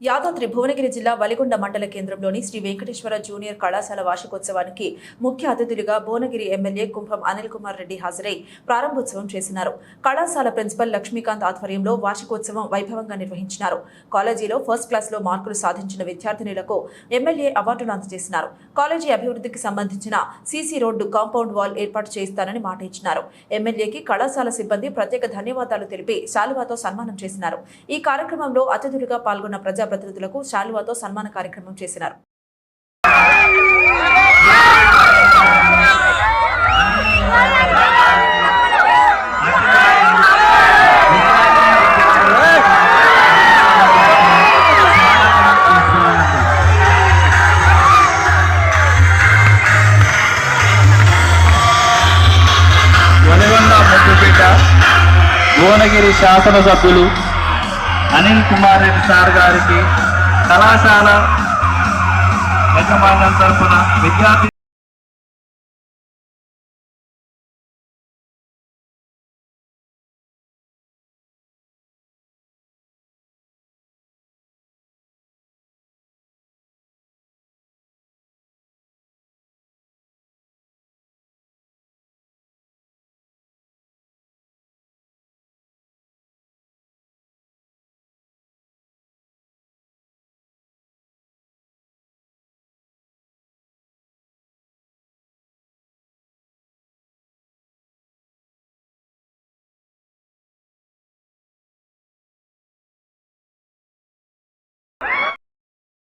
యాదాద్రి భువనగిరి జిల్లా వలిగొండ మండల కేంద్రంలోని శ్రీ వెంకటేశ్వర జూనియర్ కళాశాల వార్షికోత్సవానికి ముఖ్య అతిథులుగా భువనగిరి ఎమ్మెల్యే కుంభం అనిల్ కుమార్ రెడ్డి హాజరై ప్రారంభోత్సవం చేసినారు. కళాశాల ప్రిన్సిపల్ లక్ష్మీకాంత్ ఆధ్వర్యంలో వార్షికోత్సవం వైభవంగా నిర్వహించినారు. కాలేజీలో ఫస్ట్ క్లాస్లో మార్కులు సాధించిన విద్యార్థినులకు ఎమ్మెల్యే అవార్డులు అందజేసినారు. కాలేజీ అభివృద్ధికి సంబంధించిన సీసీ రోడ్డు కాంపౌండ్ వాల్ ఏర్పాటు చేయిస్తానని మాట ఇచ్చినారు. ఎమ్మెల్యేకి కళాశాల సిబ్బంది ప్రత్యేక ధన్యవాదాలు తెలిపి శాలువాతో సన్మానం చేసినారు. ఈ కార్యక్రమంలో అతిథులుగా పాల్గొన్న ప్రజా ప్రతినిధులకు శాలువాతో సన్మాన కార్యక్రమం చేసినారు. వెలుగొండ భువనగిరి శాసనసభ్యులు అనిల్ కుమార్ రెడ్డి సార్ గారికి కళాశాల యజమాన్యం తరఫున విద్యార్థి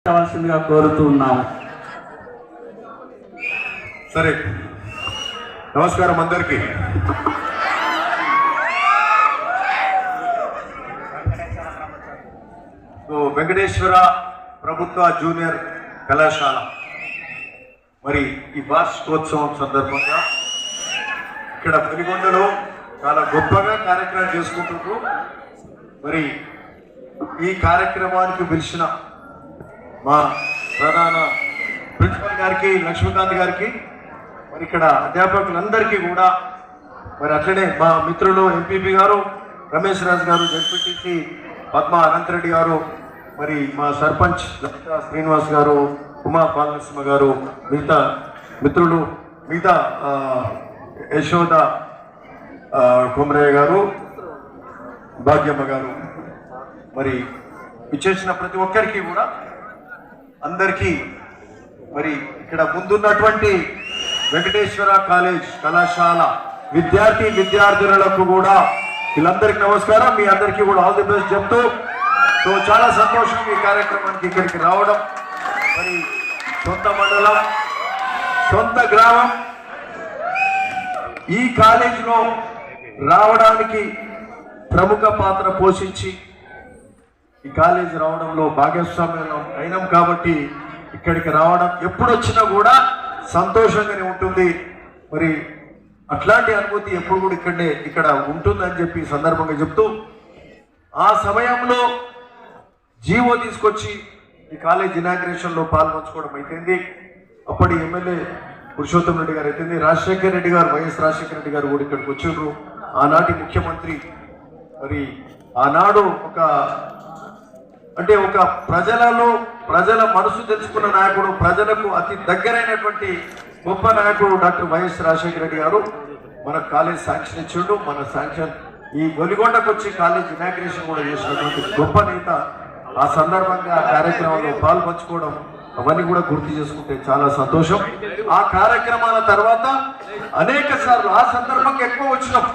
కావాల్సిందిగా కోరుతూ ఉన్నాము. సరే. నమస్కారం అందరికీ. వెంకటేశ్వర ప్రభుత్వ జూనియర్ కళాశాల. మరి ఈ వార్షికోత్సవం సందర్భంగా ఇక్కడ పెనుగొండలో చాలా గొప్పగా కార్యక్రమం చేసుకుంటున్నారు మరి ఈ కార్యక్రమానికి పిలిచిన మా ప్రధాన ప్రిన్సిపల్ గారికి లక్ష్మీకాంత్ గారికి మరి ఇక్కడ అధ్యాపకులందరికీ కూడా మరి అట్లనే మా మిత్రులు ఎంపీపీ గారు రమేష్ రాజు గారు జడ్పీటీసీ పద్మ అనంతరెడ్డి గారు మరి మా సర్పంచ్ లలిత శ్రీనివాస్ గారు ఉమా బాలనరసింహ గారు మిగతా మిత్రులు మిగతా యశోద కుమరయ్య గారు భాగ్యమ్మ గారు మరి ఇచ్చేసిన ప్రతి ఒక్కరికి కూడా అందరికీ మరి ఇక్కడ ముందున్నటువంటి వెంకటేశ్వర కాలేజ్ కళాశాల విద్యార్థి విద్యార్థినులకు కూడా వీళ్ళందరికీ నమస్కారం. మీ అందరికీ కూడా ఆల్ ది బెస్ట్ చెప్తూ సో చాలా సంతోషం ఈ కార్యక్రమానికి ఇక్కడికి రావడం. మరి సొంత మండలం సొంత గ్రామం ఈ కాలేజీలో రావడానికి ప్రముఖ పాత్ర పోషించి ఈ కాలేజీ రావడంలో భాగస్వామ్యం అయినాం కాబట్టి ఇక్కడికి రావడం ఎప్పుడు వచ్చినా కూడా సంతోషంగానే ఉంటుంది. మరి అట్లాంటి అనుభూతి ఎప్పుడు కూడా ఇక్కడే ఇక్కడ ఉంటుందని చెప్పి సందర్భంగా చెప్తూ ఆ సమయంలో జీవో తీసుకొచ్చి ఈ కాలేజ్ ఇనాగ్రేషన్లో పాల్పంచుకోవడం అయితేంది. అప్పటి ఎమ్మెల్యే పురుషోత్తం రెడ్డి గారు అయితే రాజశేఖర రెడ్డి గారు వైఎస్ రాజశేఖర రెడ్డి గారు కూడా ఇక్కడికి వచ్చిండ్రు. ఆనాటి ముఖ్యమంత్రి మరి ఆనాడు ఒక అంటే ఒక ప్రజలలో ప్రజల మనసు తెలుసుకున్న నాయకుడు ప్రజలకు అతి దగ్గరైనటువంటి గొప్ప నాయకుడు డాక్టర్ వైఎస్ రాజశేఖర రెడ్డి గారు. మన కాలేజ్ శాంక్షన్ ఇచ్చిండు. మన శాంక్షన్ ఈ గొలిగొండకు వచ్చి కాలేజ్ ఇనాగ్రేషన్ కూడా చేసినటువంటి గొప్ప నేత. ఆ సందర్భంగా ఆ కార్యక్రమంలో పాల్పంచుకోవడం అవన్నీ కూడా గుర్తు చేసుకుంటే చాలా సంతోషం. ఆ కార్యక్రమాల తర్వాత అనేక సార్లు ఆ సందర్భంగా ఎక్కువ వచ్చినాం.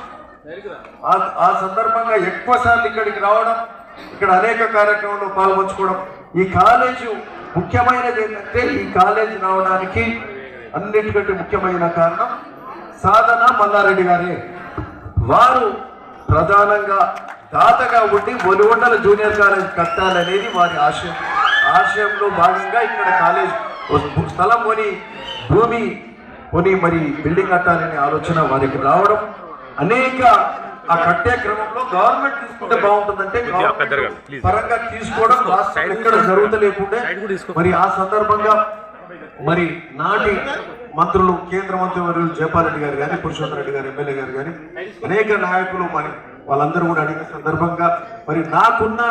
ఆ- ఆ సందర్భంగా ఎక్కువ సార్లు ఇక్కడికి రావడం ఇక్కడ అనేక కార్యక్రమంలో పాల్పంచుకోవడం ఈ కాలేజీ ముఖ్యమైనది ఏంటంటే ఈ కాలేజీ రావడానికి అన్నిటికంటే ముఖ్యమైన కారణం సాధన మల్లారెడ్డి గారే. వారు ప్రధానంగా దాతగా ఉండి ఒలిగొండల జూనియర్ కాలేజ్ కట్టాలనేది వారి ఆశయం. ఆశయంలో భాగంగా ఇక్కడ కాలేజ్ స్థలం కొని భూమి కొని మరి బిల్డింగ్ కట్టాలనే ఆలోచన వారికి రావడం అనేక ఆ కట్టే క్రమంలో గవర్నమెంట్ తీసుకుంటే బాగుంటుందంటే పరంగా తీసుకోవడం రాష్ట్రంలో ఎక్కడ జరుగుతలేకుండే. మరి ఆ సందర్భంగా మరి నాటి మంత్రులు కేంద్ర మంత్రి వర్యులు జయపాల్ గారు కానీ పురుషోత్తర రెడ్డి గారు ఎమ్మెల్యే గారు కానీ అనేక నాయకులు మరి వాళ్ళందరూ కూడా అడిగిన సందర్భంగా మరి నాకున్న